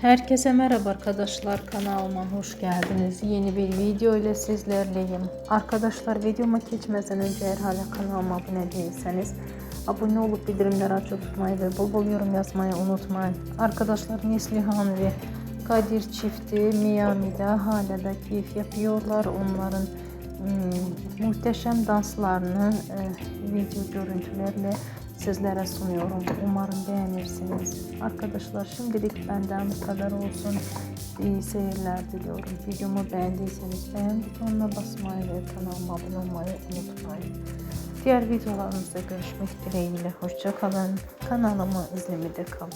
Herkese merhaba arkadaşlar kanalıma hoş geldiniz. Yeni bir video ile sizlerleyim. Arkadaşlar videoma geçmeden önce eğer hala kanalıma abone değilseniz abone olup bildirimleri açık tutmayı ve bol bol yorum yazmayı unutmayın. Arkadaşlar Neslihan ve Kadir çifti Miami'de hala da keyif yapıyorlar. Onların hmm, muhteşem danslarını e, video görüntülerle sizlere sunuyorum. Umarım beğenirsiniz. Arkadaşlar şimdilik benden bu kadar olsun. İyi seyirler diliyorum. Videomu beğendiyseniz beğen butonuna basmayı ve kanalıma abone olmayı unutmayın. Diğer videolarımızda görüşmek dileğiyle. Hoşça kalın. Kanalımı izlemede kalın.